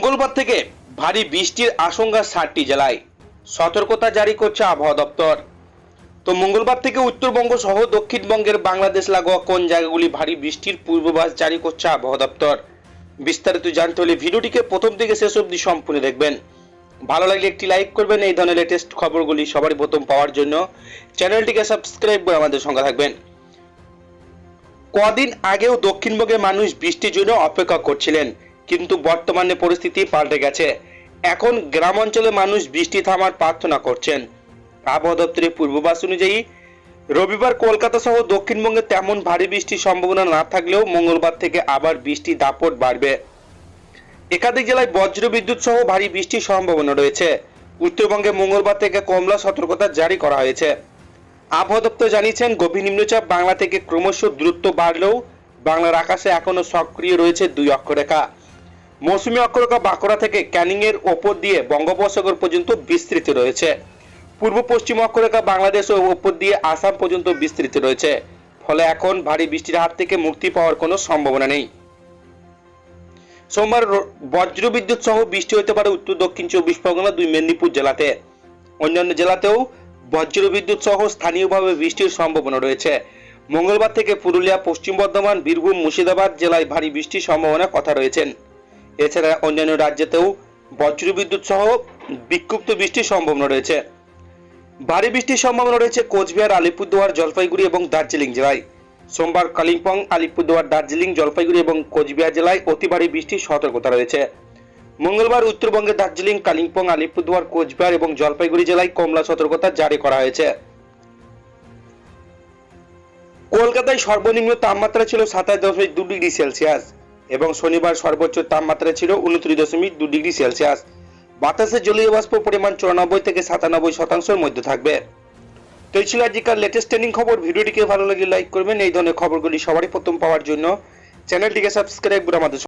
মঙ্গলবার থেকে ভারী বৃষ্টির আশঙ্কা ষাটটি জেলায়। সতর্কতা জারি করছে আবহাওয়া দপ্তর। তো মঙ্গলবার থেকে উত্তরবঙ্গ সহ দক্ষিণবঙ্গের বাংলাদেশ, লাগোয়া কোন জায়গাগুলি ভারী বৃষ্টির পূর্বাভাস জারি করছে আবহাওয়া দপ্তর? বিস্তারিত জানতে হলে ভিডিওটিকে প্রথম থেকে শেষ অবধি সম্পূর্ণ দেখবেন। ভালো লাগলে একটি লাইক করবেন, এই ধরনের লেটেস্ট খবরগুলি সবারই প্রথম পাওয়ার জন্য। চ্যানেলটিকে সাবস্ক্রাইব করে আমাদের সঙ্গে থাকবেন। কদিন আগেও দক্ষিণবঙ্গের মানুষ বৃষ্টির জন্য অপেক্ষা করছিলেন। কিন্তু বর্তমানে পরিস্থিতি পাল্টে গেছে। এখন গ্রাম অঞ্চলে মানুষ বৃষ্টি থামার প্রার্থনা করছেন। আবহাওয়া দপ্তরের পূর্বাভাস অনুযায়ী, রবিবার কলকাতা সহ দক্ষিণবঙ্গে তেমন ভারী বৃষ্টির সম্ভাবনা না থাকলেও মঙ্গলবার থেকে আবার বৃষ্টি দাপট বাড়বে। একাধিক জেলায় বজ্র বিদ্যুৎ সহ ভারী বৃষ্টির সম্ভাবনা রয়েছে। উত্তরবঙ্গে মঙ্গলবার থেকে কমলা সতর্কতা জারি করা হয়েছে। আবহাওয়া দপ্তর জানিয়েছেন, গভীর নিম্নচাপ বাংলা থেকে ক্রমশ দূরত্ব বাড়লেও বাংলার আকাশে এখনও সক্রিয় রয়েছে দুই অক্ষরেখা। মৌসুমী অক্ষরেখা বাঁকুড়া থেকে ক্যানিং এর ওপর দিয়ে বঙ্গোপসাগর পর্যন্ত বিস্তৃত রয়েছে। পূর্ব পশ্চিম অক্ষরেখা বাংলাদেশ ও ওপর দিয়ে আসাম পর্যন্ত বিস্তৃত রয়েছে। ফলে এখন ভারী বৃষ্টির হাত থেকে মুক্তি পাওয়ার কোনো সম্ভাবনা নেই। সোমবার বজ্রবিদ্যুৎ সহ বৃষ্টি হতে পারে উত্তর, দক্ষিণ চব্বিশ পরগনা, দুই মেদিনীপুর জেলাতে। অন্যান্য জেলাতেও বজ্রবিদ্যুৎ সহ স্থানীয়ভাবে বৃষ্টির সম্ভাবনা রয়েছে। মঙ্গলবার থেকে পুরুলিয়া, পশ্চিম বর্ধমান, বীরভূম, মুর্শিদাবাদ জেলায় ভারী বৃষ্টির সম্ভাবনা কথা রয়েছেন। এছাড়া অন্যান্য রাজ্যেতেও বজ্রবিদ্যুৎ সহ বিক্ষিপ্ত বৃষ্টির সম্ভাবনা রয়েছে। ভারী বৃষ্টির সম্ভাবনা রয়েছে কোচবিহার, আলিপুরদুয়ার, জলপাইগুড়ি এবং দার্জিলিং জেলায়। সোমবার কালিম্পং, আলিপুরদুয়ার, দার্জিলিং, জলপাইগুড়ি এবং কোচবিহার জেলায় অতি ভারী বৃষ্টির সতর্কতা রয়েছে। মঙ্গলবার উত্তরবঙ্গের দার্জিলিং, কালিম্পং, আলিপুরদুয়ার, কোচবিহার এবং জলপাইগুড়ি জেলায় কমলা সতর্কতা জারি করা হয়েছে। কলকাতায় সর্বনিম্ন তাপমাত্রা ছিল সাতাশ দশমিক দু ডিগ্রি সেলসিয়াস। এবং শনিবার সর্বোচ্চ তাপমাত্রা ছিল উনত্রিশ দশমিক দুই ডিগ্রি সেলসিয়াস। বাতাসে জলীয় বাষ্প পরিমাণ চুরানব্বই থেকে সাতানব্বই শতাংশের মধ্যে থাকবে। তো এই ছিল আজকের লেটেস্ট ট্রেনিং খবর। ভিডিওটিকে ভালো লাগলে লাইক করবেন। এই ধরনের খবরগুলি সবারই প্রথম পাওয়ার জন্য চ্যানেলটিকে সাবস্ক্রাইব করে আমাদের